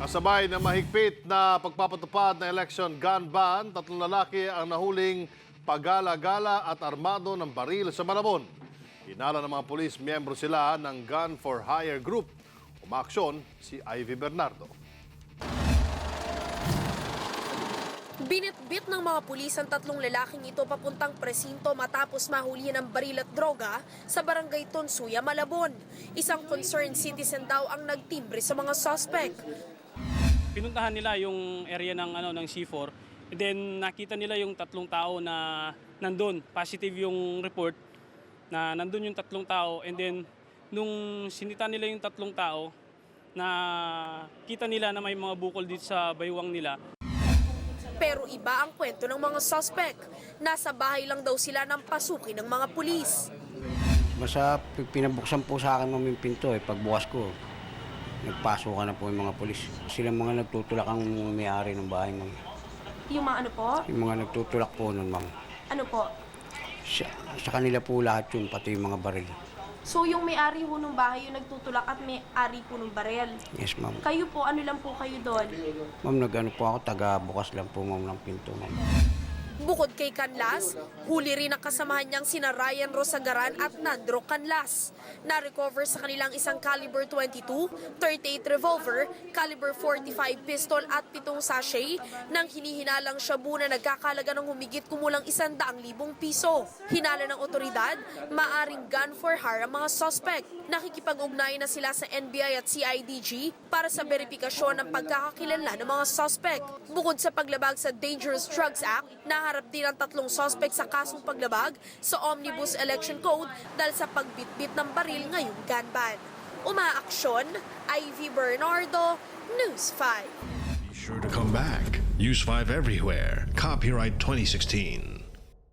Kasabay ng mahigpit na pagpapatupad ng election gun ban, tatlong lalaki ang nahuling pagala-gala at armado ng baril sa Malabon. Hinala ng mga pulis, miyembro sila ng Gun for Hire Group. Umaaksyon si Ivy Bernardo. Binitbit ng mga pulis ang tatlong lalaking ito papuntang presinto matapos mahuli ng baril at droga sa barangay Tonsuya, Malabon. Isang concerned citizen daw ang nagtimbre sa mga suspect. Pinuntahan nila yung area ng ano ng C4 and then nakita nila yung tatlong tao na nandun positive yung report na nandun yung tatlong tao and then nung sinita nila yung tatlong tao na kita nila na may mga bukol dito sa baywang nila Pero iba ang kwento ng mga suspect. Nasa bahay lang daw sila ng pasukin ng mga pulis. Basta pi- pinabuksan po sa akin yung pinto eh. Pagbukas ko, nagpasok ka na po yung mga polis. Sila mga nagtutulak ang may-ari ng bahay ma'am. Yung mga ano po? Yung mga nagtutulak po nun ma'am. Ano po? Sa, sa kanila po lahat yun, pati yung mga baril. So yung may-ari ho ng bahay yung nagtutulak at may-ari po ng barel. Yes ma'am. Kayo po, ano lang po kayo doon? Ma'am, nag-ano po ako, taga bukas lang po ma'am ng pinto ma'am. Bukod kay Canlas, huli rin ang kasamahan niyang sina Ryan Rosagaran at Nandro Canlas. Na-recover sa kanilang isang caliber 22, 38 revolver, caliber 45 pistol at pitong sachet ng hinihinalang shabu na nagkakalaga ng humigit kumulang isang daang libong piso. Hinala ng otoridad, maaring gun for hire ang mga suspect. Nakikipag-ugnay na sila sa NBI at CIDG para sa verifikasyon ng pagkakakilala ng mga suspect. Bukod sa paglabag sa Dangerous Drugs Act, naharap din ang tatlong suspect sa kasong paglabag sa Omnibus Election Code dahil sa pagbitbit ng baril ngayong gun ban. Umaaksyon, Ivy Bernardo, News 5. Be sure to come back. Use 5 everywhere. Copyright 2016.